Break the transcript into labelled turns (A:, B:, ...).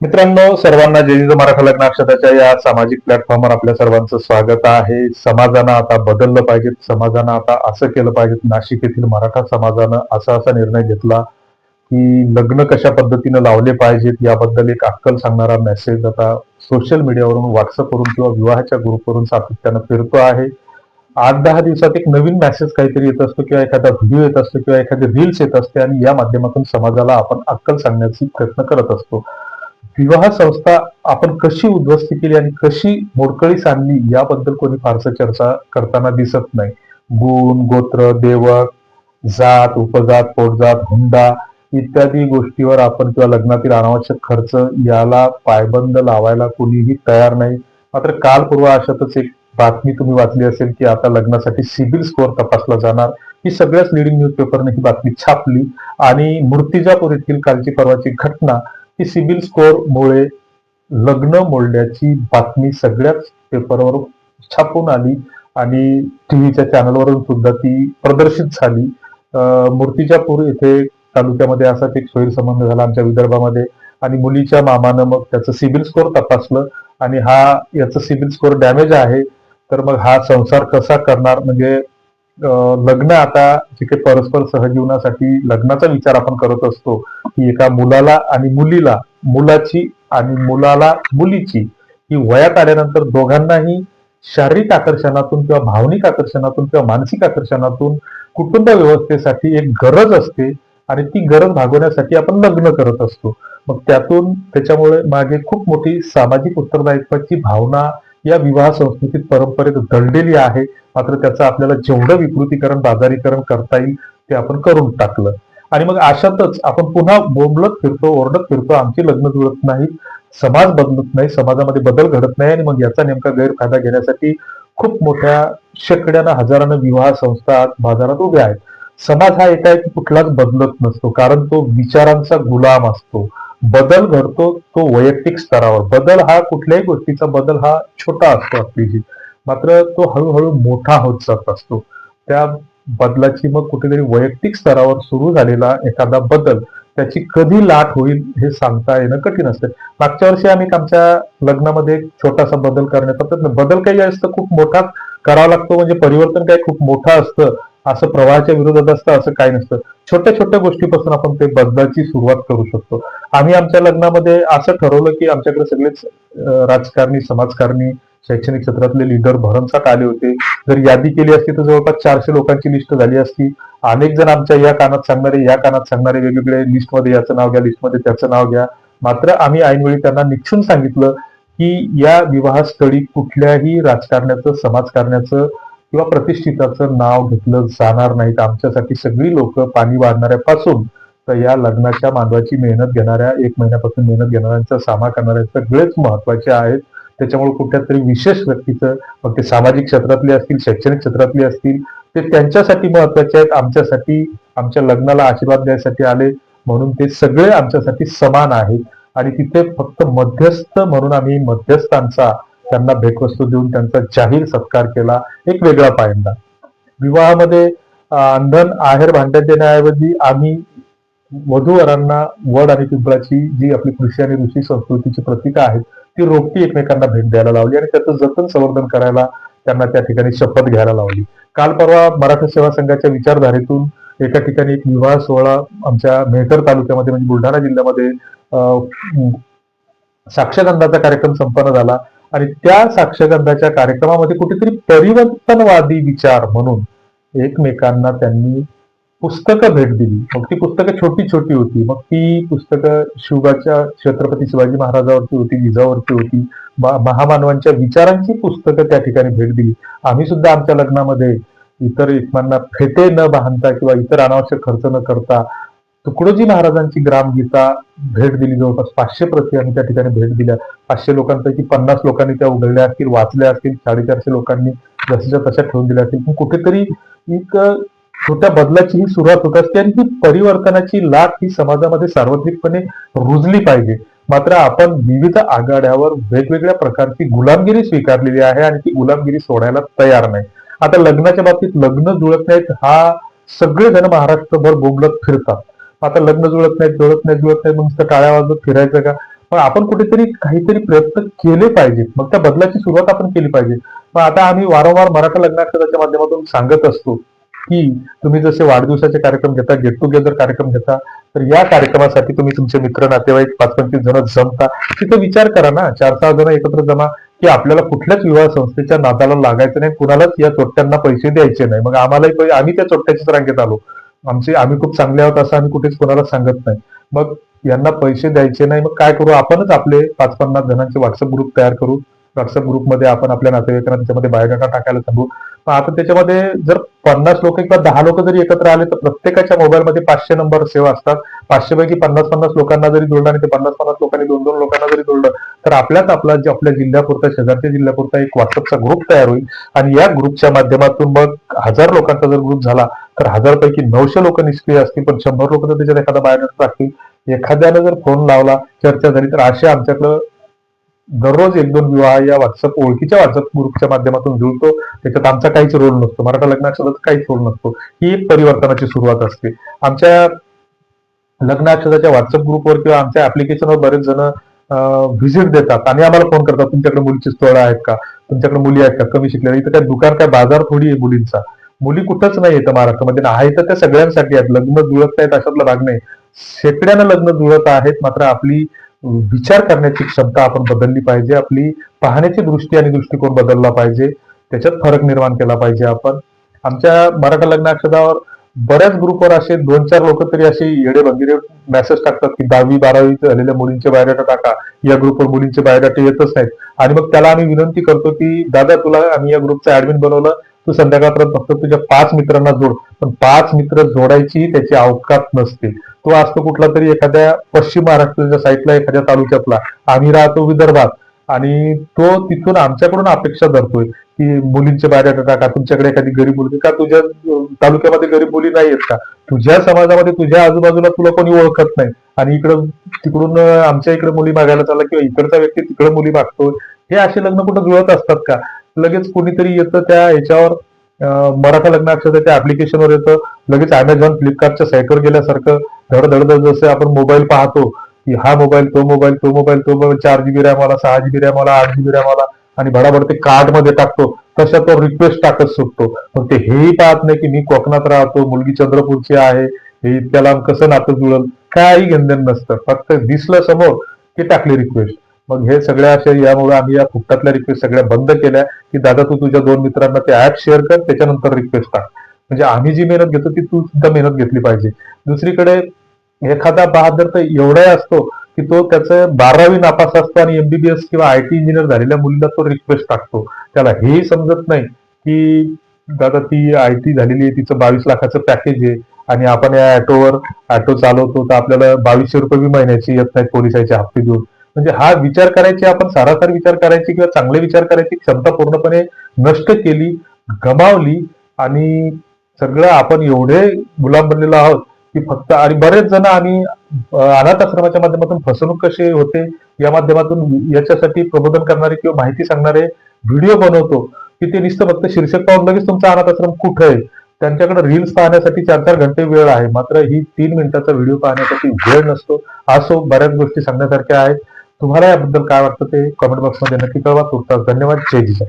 A: मित्रांनो सर्वांना जय मराठा लग्न अक्षताच्या या सामाजिक प्लॅटफॉर्मवर आपल्या सर्वांचं स्वागत आहे. समाजानं आता बदललं पाहिजे समाजानं आता असं केलं पाहिजे नाशिक येथील मराठा समाजानं असा असा निर्णय घेतला की लग्न कशा पद्धतीनं लावले पाहिजेत याबद्दल एक अक्कल सांगणारा मेसेज आता सोशल मीडियावरून व्हॉट्सअपवरून किंवा विवाहाच्या ग्रुपवरून सातत्यानं फिरतो आहे. आठ दहा दिवसात एक नवीन मेसेज काहीतरी येत असतो किंवा एखादा व्हिडिओ येत असतो किंवा एखादी रील्स येत असते आणि या माध्यमातून समाजाला आपण अक्कल सांगण्याची प्रयत्न करत असतो. विवाह संस्था आपण कशी उद्ध्वस्त केली आणि कशी मोडकळीस आणली याबद्दल कोणी फारसं चर्चा करताना दिसत नाही. गुण गोत्र देवक जात उपजात पोटजात हुंडा इत्यादी गोष्टीवर आपण किंवा लग्नातील अनावश्यक खर्च याला पायबंद लावायला कोणीही तयार नाही. मात्र काल पूर्व अशातच एक बातमी तुम्ही वाचली असेल की आता लग्नासाठी सिबिल स्कोअर तपासला जाणार. ही सगळ्याच लिडिंग न्यूजपेपरने ही बातमी छापली आणि मूर्तिजापूर येथील कालची परवाची घटना की सिबिल स्कोअरमुळे लग्न मोडल्याची बातमी सगळ्याच पेपरवर छापून आली आणि टीव्हीच्या चॅनलवरून सुद्धा ती प्रदर्शित झाली. अं, मूर्तिजापूर येथे तालुक्यामध्ये असाच एक सोयीसंबंध झाला आमच्या विदर्भामध्ये आणि मुलीच्या मामानं मग त्याचं सिबिल स्कोअर तपासलं आणि हा याचं सिबिल स्कोअर डॅमेज आहे तर मग हा संसार कसा करणार? म्हणजे लग्न आता जे काही परस्पर सहजीवनासाठी लग्नाचा विचार आपण करत असतो की एका मुलाला आणि मुलीला मुलाची आणि मुलाला मुलीची ही वयात आल्यानंतर दोघांनाही शारीरिक आकर्षणातून किंवा भावनिक आकर्षणातून किंवा मानसिक आकर्षणातून कुटुंब व्यवस्थेसाठी एक गरज असते आणि ती गरज भागवण्यासाठी आपण लग्न करत असतो. मग त्यातून त्याच्यामुळे मागे खूप मोठी सामाजिक उत्तरदायित्वाची भावना या विवाह संस्कृतीत परंपरेत दडलेली आहे. मात्र त्याचं आपल्याला जेवढं विकृतीकरण बाजारीकरण करता येईल ते आपण करून टाकलं. आणि मग अशातच आपण पुन्हा बोंबलत फिरतो ओरडत फिरतो आमची लग्न जुळत नाही समाज बदलत नाही समाजामध्ये बदल घडत नाही. आणि मग याचा नेमका गैरफायदा घेण्यासाठी खूप मोठ्या शेकड्यानं हजारानं विवाह संस्था आज बाजारात उभ्या आहेत. समाज हा एकाएकी कुठलाच बदलत नसतो कारण तो विचारांचा गुलाम असतो. बदल घडतो तो वैयक्तिक स्तरावर. बदल हा कुठल्याही गोष्टीचा बदल हा छोटा असतो आपली. जी मात्र तो हळूहळू मोठा होत जात असतो. त्या बदलाची मग कुठेतरी वैयक्तिक स्तरावर सुरू झालेला एखादा बदल त्याची कधी लाट होईल हे सांगता येणं कठीण असतं. मागच्या वर्षी आम्ही आमच्या लग्नामध्ये एक छोटासा बदल करण्याचा प्रयत्न बदल काही असतं खूप मोठा करावा लागतो म्हणजे परिवर्तन काही खूप मोठं असतं. असं प्रवाहाच्या विरोधात असतं असं काही नसतं. छोट्या छोट्या गोष्टीपासून आपण ते बदलाची सुरुवात करू शकतो. आम्ही आमच्या लग्नामध्ये असं ठरवलं की आमच्याकडे सगळेच राजकारणी समाजकारणी शैक्षणिक क्षेत्रातले लिडर भरमसाठ आले होते. जर यादी केली असती तर जवळपास चारशे लोकांची लिस्ट झाली असती. अनेक जण आमच्या या कानात सांगणारे या कानात सांगणारे वेगवेगळे लिस्टमध्ये याचं नाव घ्या लिस्टमध्ये त्याचं नाव घ्या. मात्र आम्ही ऐनवेळी त्यांना निक्षून सांगितलं की या विवाहस्थळी कुठल्याही राजकारण्याचं समाजकारण्याचं किंवा प्रतिष्ठिताचं नाव घेतलं जाणार नाही तर आमच्यासाठी सगळी लोक पाणी वाढणाऱ्यापासून तर या लग्नाच्या मांडवाची मेहनत घेणाऱ्या एक महिन्यापासून मेहनत घेणाऱ्यांचा सामा करणाऱ्या सगळेच महत्त्वाचे आहेत. त्याच्यामुळे कुठल्या तरी विशेष व्यक्तीचं मग ते सामाजिक क्षेत्रातले असतील शैक्षणिक क्षेत्रातले असतील ते त्यांच्यासाठी महत्त्वाचे आहेत. आमच्यासाठी आमच्या लग्नाला आशीर्वाद द्यायसाठी आले म्हणून ते सगळे आमच्यासाठी समान आहेत. आणि तिथे फक्त मध्यस्थ म्हणून आम्ही मध्यस्थांचा त्यांना भेटवस्तू देऊन त्यांचा जाहीर सत्कार केला एक वेगळा पायंडा. विवाहामध्ये अंधन आहेर भांड्यात देण्याऐवजी आम्ही वधूवरांना वड आणि पिंपळाची जी आपली कृषी आणि ऋषी संस्कृतीची प्रतीकं आहेत ती रोपटी एकमेकांना भेट द्यायला लावली आणि त्याचं जतन संवर्धन करायला त्यांना त्या ठिकाणी शपथ घ्यायला लावली. काल परवा मराठा सेवा संघाच्या विचारधारेतून एका ठिकाणी एक विवाह सोहळा आमच्या मेहकर तालुक्यामध्ये म्हणजे बुलढाणा जिल्ह्यामध्ये अं, साक्षगंधाचा कार्यक्रम संपन्न झाला. आणि त्या साक्षगंधाच्या कार्यक्रमामध्ये कुठेतरी परिवर्तनवादी विचार म्हणून एकमेकांना त्यांनी पुस्तकं भेट दिली. मग ती पुस्तकं छोटी छोटी होती. मग ती पुस्तकं शिवबाच्या छत्रपती शिवाजी महाराजावरती होती जिजावरती होती. महामानवांच्या विचारांची पुस्तकं त्या ठिकाणी भेट दिली. आम्ही सुद्धा आमच्या लग्नामध्ये इतर एकमेकांना फेटे न बांधता किंवा इतर अनावश्यक खर्च न करता तुकडोजी महाराजांची ग्रामगीता भेट दिली जवळपास पाचशे प्रती आणि त्या ठिकाणी भेट दिल्या. पाचशे लोकांपैकी पन्नास लोकांनी त्या उघडल्या असतील वाचल्या असतील साडेचारशे लोकांनी जशाच्या तशा ठेवून दिल्या असतील. पण कुठेतरी एक छोट्या बदलाची ही सुरुवात होत असते आणि ही परिवर्तनाची लाट ही समाजामध्ये सार्वत्रिकपणे रुजली पाहिजे. मात्र आपण विविध आघाड्यावर वेगवेगळ्या प्रकारची गुलामगिरी स्वीकारलेली आहे आणि ती गुलामगिरी सोडायला तयार नाही. आता लग्नाच्या बाबतीत लग्न जुळत नाहीत हा सगळेजण महाराष्ट्रभर बोंबलत फिरतात. आता लग्न जुळत नाहीत जुळत नाही जुळत नाही मग टाळ्या वाजवत फिरायचं का? पण आपण कुठेतरी काहीतरी प्रयत्न केले पाहिजेत. मग त्या बदलाची सुरुवात आपण केली पाहिजे. मग आता आम्ही वारंवार मराठा लग्नाक्षराच्या माध्यमातून सांगत असतो की तुम्ही जसे वाढदिवसाचे कार्यक्रम घेता गेट टुगेदर कार्यक्रम घेता तर या कार्यक्रमासाठी तुम्ही तुमचे मित्र नातेवाईक पाच पंचवीस जण जमता. तिथे विचार करा ना. चार सहा जण एकत्र जमा की आपल्याला कुठल्याच विवाह संस्थेच्या नादाला लागायचं नाही. कुणालाच या चोट्ट्यांना पैसे द्यायचे नाही. मग आम्हालाही आम्ही त्या चोट्ट्याच्याच रांगेत आलो. आमचे आम्ही खूप चांगले आहोत असं आम्ही कुठेच कोणाला सांगत नाही. मग यांना पैसे द्यायचे नाही मग काय करू? आपणच आपले पाच पन्नास जणांचे व्हॉट्सअप ग्रुप तयार करू. व्हॉट्सअप ग्रुपमध्ये आपण आपल्या नातेवाईकांना त्याच्यामध्ये बायोडाटा टाकायला सांगू. पण आता त्याच्यामध्ये जर पन्नास लोक किंवा दहा लोक जरी एकत्र आले तर प्रत्येकाच्या मोबाईलमध्ये पाचशे नंबर सेवा असतात. पाचशे पैकी पन्नास पन्नास लोकांना जरी जोडलं आणि ते पन्नास पन्नास लोकांनी दोन दोन लोकांना जरी जोडलं तर आपल्याच आपला जे आपल्या जिल्ह्यापुरता शेजारच्या जिल्ह्यापुरता एक व्हॉट्सअपचा ग्रुप तयार होईल. आणि या ग्रुपच्या माध्यमातून मग हजार लोकांचा जर ग्रुप झाला तर हजार पैकी नऊशे लोक निष्क्रिय असतील पण शंभर लोक तर त्याच्यात एखादा बायोडाटा टाकतील एखाद्यानं जर फोन लावला चर्चा झाली तर असे आमच्याकडं दररोज एक दोन विवाह या व्हॉट्सअप ओळखीच्या व्हॉट्सअप ग्रुपच्या माध्यमातून जुळतो त्याच्यात आमचा काहीच रोल नसतो. मराठा लग्नाक्षरात काहीच रोल नसतो. ही एक परिवर्तनाची सुरुवात असते. आमच्या लग्नाक्षराच्या व्हॉट्सअप ग्रुपवर किंवा आमच्या ऍप्लिकेशनवर बरेच जण व्हिजिट देतात आणि आम्हाला फोन करतात तुमच्याकडे मुलीची स्थळं आहेत का? तुमच्याकडे मुली आहेत का? कमी शिकलेल्या? इथं काय दुकान काय बाजार थोडी आहे मुलींचा? मुली कुठंच नाही येतं महाराष्ट्रामध्ये आहे तर त्या सगळ्यांसाठी आहेत. लग्न जुळत नाहीत अशातला भाग नाही. शेकड्यानं लग्न जुळत आहेत. मात्र आपली विचार करण्याची क्षमता आपण बदलली पाहिजे. आपली पाहण्याची दृष्टी आणि दृष्टिकोन बदलला पाहिजे. त्याच्यात फरक निर्माण केला पाहिजे आपण. आमच्या मराठा लग्न अक्षरावर बऱ्याच ग्रुपवर असे दोन चार लोक तरी असे येडे बंदिरे मेसेज टाकतात की दहावी बारावी झालेल्या मुलींचे बायोडाटा टाका. या ग्रुपवर मुलींचे बायोडाटा येतच नाहीत. आणि मग त्याला आम्ही विनंती करतो की दादा तुला आम्ही या ग्रुपचं ऍडमिन बनवलं. तू संध्याकाळपर्यंत फक्त तुझ्या पाच मित्रांना जोड. पण पाच मित्र जोडायची त्याची अवकात नसते. तो असतो कुठला तरी एखाद्या पश्चिम महाराष्ट्राच्या साईडला एखाद्या तालुक्यातला. आम्ही राहतो विदर्भात. आणि तो तिथून आमच्याकडून अपेक्षा धरतोय की मुलींचे बायोडाटा टाका तुमच्याकडे एखादी गरीब मुलगी का तुझ्या तालुक्यामध्ये गरीब मुली नाही आहेत का? तुझ्या समाजामध्ये तुझ्या आजूबाजूला तुला कोणी ओळखत नाही. आणि इकडं तिकडून आमच्या इकडे मुली मागायला चालला किंवा इकडचा व्यक्ती तिकडे मुली मागतोय. हे असे लग्न कुठं जुळत असतात का? लगेच कोणीतरी येतं त्या ह्याच्यावर मराठा लग्न अक्षर त्या ऍप्लिकेशनवर येतं. लगेच अमेझॉन फ्लिपकार्टच्या साईटवर गेल्यासारखं धड जसे आपण मोबाईल पाहतो की हा मोबाईल तो मोबाईल तो मोबाईल तो मोबाईल चार जीबी रॅम आला सहा जीबी रॅम आला आठ जीबी रॅम आला आणि भडाभड ते कार्डमध्ये टाकतो. तशा तो रिक्वेस्ट टाकत सुटतो. पण ते हेही पाहत नाही की मी कोकणात राहतो मुलगी चंद्रपूरची आहे हे त्याला कसं नातं जुळल काही घेणदेण नसतं. फक्त दिसलं समोर की टाकली रिक्वेस्ट मग हे सगळ्या अशा यामुळे आम्ही या फुकटातल्या रिक्वेस्ट सगळ्या बंद केल्या की दादा तू तुझ्या दोन मित्रांना ते ऍप शेअर कर त्याच्यानंतर रिक्वेस्ट टाक म्हणजे आम्ही जी मेहनत घेतो ती तू सुद्धा मेहनत घेतली पाहिजे. दुसरीकडे एखादा बहादर तर एवढाही असतो की तो त्याचं बारावी नापास असतो आणि एमबीबीएस किंवा आय टी इंजिनियर झालेल्या मुलीला तो रिक्वेस्ट टाकतो. त्याला हेही समजत नाही की दादा ती आय टी झालेली आहे तिचं बावीस लाखाचं पॅकेज आहे आणि आपण या ऑटोवर ऑटो चालवतो तर आपल्याला बावीसशे रुपये बी महिन्याची येत नाही पोलिसाचे हप्ते देऊन. म्हणजे हा विचार करायची आपण सारासार विचार करायची किंवा चांगले विचार करायची क्षमता पूर्णपणे नष्ट केली गमावली आणि सगळं आपण एवढे गुलाम बनलेलो आहोत की फक्त आणि बरेच जण आम्ही अनाथ आश्रमाच्या माध्यमातून फसवणूक कशी होते या माध्यमातून याच्यासाठी प्रबोधन करणारे किंवा माहिती सांगणारे व्हिडिओ बनवतो की ते नुसतं फक्त शीर्षक पाहून लगेच तुमचा अनाथ आश्रम कुठं आहे? त्यांच्याकडे रील्स पाहण्यासाठी चार चार घंटे वेळ आहे मात्र ही तीन मिनिटाचा व्हिडिओ पाहण्यासाठी वेळ नसतो. असो बऱ्याच गोष्टी सांगण्यासारख्या आहेत. तुम्हाला याबद्दल काय वाटतं ते कमेंट बॉक्समध्ये नक्की कळवा. तुर्तास धन्यवाद. जय जिजा